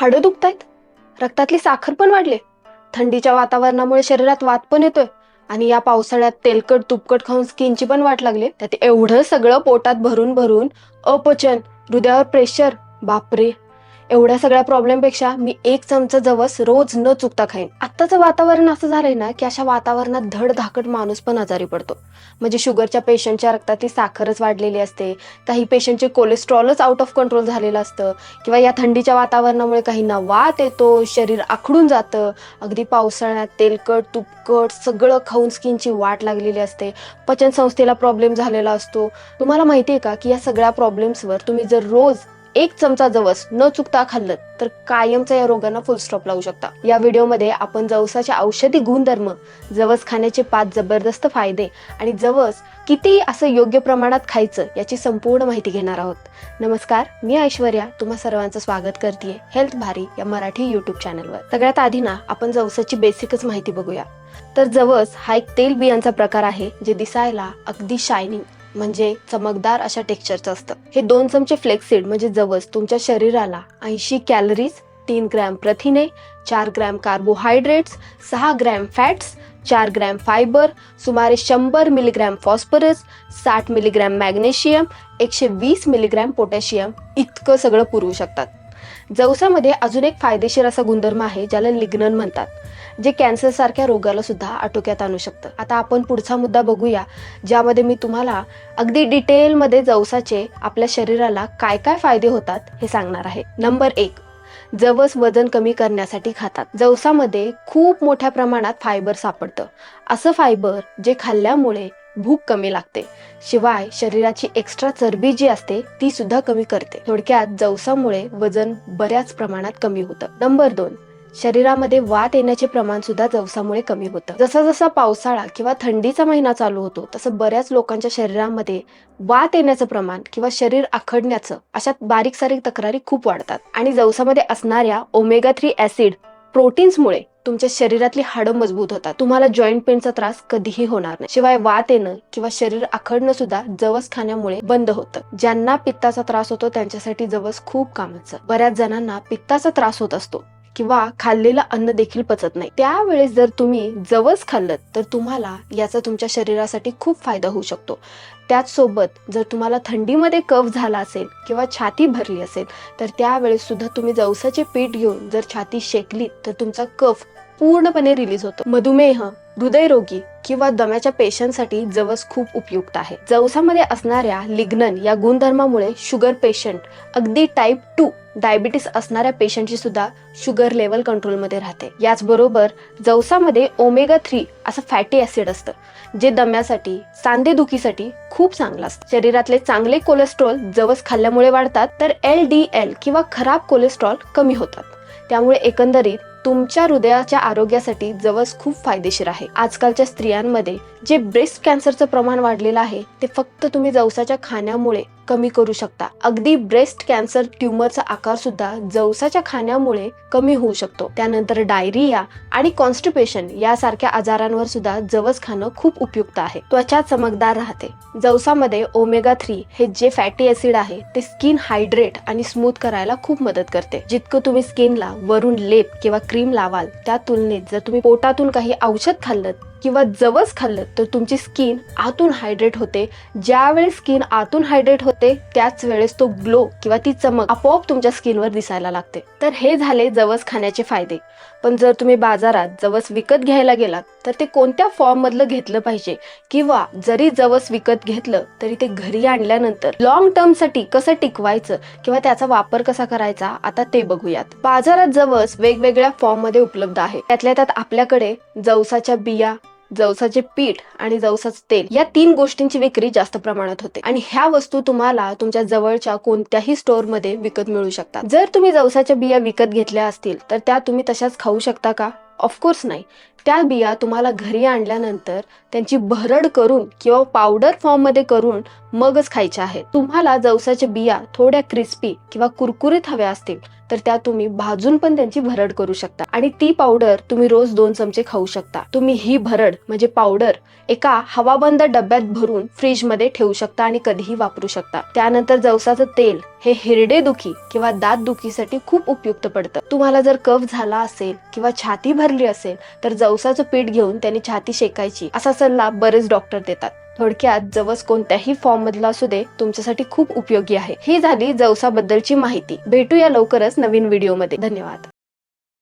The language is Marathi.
हाडं दुखतायत. रक्तातली साखर पण वाढले. थंडीच्या वातावरणामुळे शरीरात वात पण येतोय आणि या पावसाळ्यात तेलकट तुपकट खाऊन स्किनची पण वाट लागली. त्यात एवढं सगळं पोटात भरून भरून अपचन हृदयावर प्रेशर बापरे! एवढ्या सगळ्या प्रॉब्लेमपेक्षा मी एक चमचा जवस रोज न चुकता खाईन. आत्ताचं वातावरण असं झालंय ना की अशा वातावरणात धड धाकट माणूस पण आजारी पडतो. म्हणजे शुगरच्या पेशंटच्या रक्तातली साखरच वाढलेली असते काही पेशंटचे कोलेस्ट्रॉलच आउट ऑफ कंट्रोल झालेलं असतं किंवा या थंडीच्या वातावरणामुळे काहींना वात येतो शरीर आखडून जातं अगदी पावसाळ्यात तेलकट तुपकट सगळं खाऊन स्किनची वाट लागलेली असते पचन संस्थेला प्रॉब्लेम झालेला असतो. तुम्हाला माहिती आहे का की या सगळ्या प्रॉब्लेम्सवर तुम्ही जर रोज एक चमचा जवस न चुकता खाल्लं तर कायमचा या रोगांना फुल स्टॉप लावू शकता. या व्हिडिओमध्ये आपण जवसाचे औषधी गुणधर्म जवस खाण्याचे पाच जबरदस्त फायदे आणि जवस किती असं योग्य प्रमाणात खायचं याची संपूर्ण माहिती घेणार आहोत. नमस्कार मी ऐश्वर्या. तुम्हा सर्वांचं स्वागत करते हेल्थ भारी या मराठी युट्यूब चॅनलवर सगळ्यात आधी ना आपण जवसाची बेसिकच माहिती बघूया. तर जवस हा एक तेल बियांचा प्रकार आहे जे दिसायला अगदी शायनिंग म्हणजे चमकदार अशा टेक्स्चरचं असतं. हे दोन चमचे फ्लेक्सिड म्हणजे जवस तुमच्या शरीराला ऐंशी कॅलरीज तीन ग्रॅम प्रथिने चार ग्रॅम कार्बोहायड्रेट्स सहा ग्रॅम फॅट्स चार ग्रॅम फायबर सुमारे शंभर मिलीग्रॅम फॉस्फरस साठ मिलीग्रॅम मॅग्नेशियम एकशे वीस मिलीग्रॅम पोटॅशियम इतकं सगळं पुरवू शकतात. जवसामध्ये अजून एक फायदेशीर असा गुणधर्म आहे ज्याला लिग्नन म्हणतात जे कॅन्सर सारख्या रोगाला सुद्धा आटोक्यात आणू शकतं. आता आपण पुढचा मुद्दा बघूया ज्यामध्ये मी तुम्हाला अगदी डिटेलमध्ये जवसाचे आपल्या शरीराला काय काय फायदे होतात हे सांगणार आहे. नंबर एक जवस वजन कमी करण्यासाठी खातात. जवसामध्ये खूप मोठ्या प्रमाणात फायबर सापडतं. असं फायबर जे खाल्ल्यामुळे भूक कमी लागते. शिवाय शरीराची एक्स्ट्रा चरबी जी असते ती सुद्धा कमी करते. थोडक्यात जवसामुळे वजन बऱ्याच प्रमाणात कमी होतं. नंबर दोन शरीरामध्ये वात येण्याचे प्रमाण सुद्धा जवसामुळे कमी होतं. जसा जसा पावसाळा किंवा थंडीचा महिना चालू होतो तसं बऱ्याच लोकांच्या शरीरामध्ये वात येण्याचं प्रमाण किंवा शरीर आखडण्याचं अशा बारीक सारीक तक्रारी खूप वाढतात. आणि जवसामध्ये असणाऱ्या ओमेगा थ्री ऍसिड प्रोटीन्समुळे तुमच्या शरीरातली हाडं मजबूत होतात. तुम्हाला जॉईंट पेनचा त्रास कधीही होणार नाही. शिवाय वात येणं किंवा शरीर आखडणं सुद्धा जवस खाण्यामुळे बंद होतं. ज्यांना पित्ताचा त्रास होतो त्यांच्यासाठी जवस खूप कामाचं. बऱ्याच जणांना पित्ताचा त्रास होत असतो. किंवा खाल्लेलं अन्न देखील पचत नाही. त्यावेळेस जर तुम्ही जवस खाल्लं तर तुम्हाला याचा तुमच्या शरीरासाठी खूप फायदा होऊ शकतो. त्याचसोबत जर तुम्हाला थंडीमध्ये कफ झाला असेल किंवा छाती भरली असेल तर त्यावेळेस सुद्धा तुम्ही जवसाचे पीठ घेऊन जर छाती शेकली तर तुमचा कफ पूर्णपणे रिलीज होतो. मधुमेह हृदयरोगी किंवा दम्याच्या पेशंटसाठी जवस खूप उपयुक्त आहे. जवसामध्ये असणाऱ्या लिग्नन या गुणधर्मामुळे शुगर पेशंट अगदी टाईप टू डायबिटीस असणाऱ्या पेशंटची सुद्धा शुगर लेवल कंट्रोलमध्ये राहते. याचबरोबर जवसामध्ये ओमेगा थ्री असं फॅटी ऍसिड असतं जे दम्यासाठी सांधेदुखीसाठी खूप चांगलं असतं. शरीरातले चांगले कोलेस्ट्रॉल जवस खाल्ल्यामुळे वाढतात तर एल डी एल किंवा खराब कोलेस्ट्रॉल कमी होतात. त्यामुळे एकंदरीत तुमच्या हृदयाच्या आरोग्यासाठी जवस खूप फायदेशीर आहे. आजकालच्या स्त्रियांमध्ये जे ब्रेस्ट कॅन्सरचं प्रमाण वाढलेलं आहे ते फक्त तुम्ही जवसाच्या खाण्यामुळे कमी करू शकता. अगदी ब्रेस्ट कॅन्सर ट्युमरचा आकार सुद्धा जवसाच्या खाण्यामुळे कमी होऊ शकतो. त्यानंतर डायरिया आणि कॉन्स्टिपेशन यासारख्या आजारांवर सुद्धा जवस खाणं खूप उपयुक्त आहे. त्वचा चमकदार राहते. जवसामध्ये ओमेगा थ्री हे जे फॅटी ऍसिड आहे ते स्किन हायड्रेट आणि स्मूथ करायला खूप मदत करते. जितकं तुम्ही स्किनला वरून लेप किंवा क्रीम लावाल त्या तुलनेत जर तुम्ही पोटातून काही औषध खाल्लं किंवा जवस खाल्लं तर तुमची स्किन आतून हायड्रेट होते. ज्यावेळेस स्किन आतून हायड्रेट होते त्याच वेळेस तो ग्लो किंवा ती चमक आपोआप तुमच्या स्किनवर दिसायला लागते. तर हे झाले जवस खाण्याचे फायदे. पण जर तुम्ही बाजारात जवस विकत घ्यायला गेलात तर ते कोणत्या फॉर्म मधलं घेतलं पाहिजे? किंवा जरी जवस विकत घेतलं तरी ते घरी आणल्यानंतर लॉंग टर्मसाठी कसं टिकवायचं किंवा त्याचा वापर कसा करायचा आता ते बघूयात. बाजारात जवस वेगवेगळ्या फॉर्ममध्ये उपलब्ध आहे. त्यातल्या त्यात आपल्याकडे जवसाच्या बिया जवसाचे पीठ आणि जवसाचं तेल या तीन गोष्टींची विक्री जास्त प्रमाणात होते. आणि ह्या वस्तू तुम्हाला तुमच्या जवळच्या कोणत्याही स्टोअरमध्ये विकत मिळू शकतात. जर तुम्ही जवसाच्या बिया विकत घेतल्या असतील तर त्या तुम्ही तशाच खाऊ शकता का? ऑफकोर्स नाही. त्या बिया तुम्हाला घरी आणल्यानंतर त्यांची भरड करून किंवा पावडर फॉर्ममध्ये करून मगच खायच्या आहेत. तुम्हाला जवसाच्या बिया थोड्या क्रिस्पी किंवा कुरकुरीत हव्या असतील तर त्या तुम्ही भाजून पण त्यांची भरड करू शकता. आणि ती पावडर तुम्ही रोज दोन चमचे खाऊ शकता. तुम्ही ही भरड म्हणजे पावडर एका हवाबंद डब्यात भरून फ्रीजमध्ये ठेवू शकता आणि कधीही वापरू शकता. त्यानंतर जवसाचं तेल हे हिरडे दुखी किंवा दात दुखीसाठी खूप उपयुक्त पडतं. तुम्हाला जर कफ झाला असेल किंवा छाती भरली असेल तर जवसाचं पीठ घेऊन त्यांनी छाती शेकायची असा सल्ला बरेच डॉक्टर देतात. थोडक्यात जवस कोणत्याही फॉर्म मधला असू दे तुमच्यासाठी खूप उपयोगी आहे. ही झाली जवसाबद्दलची माहिती. भेटूया लवकरच नवीन व्हिडिओमध्ये धन्यवाद.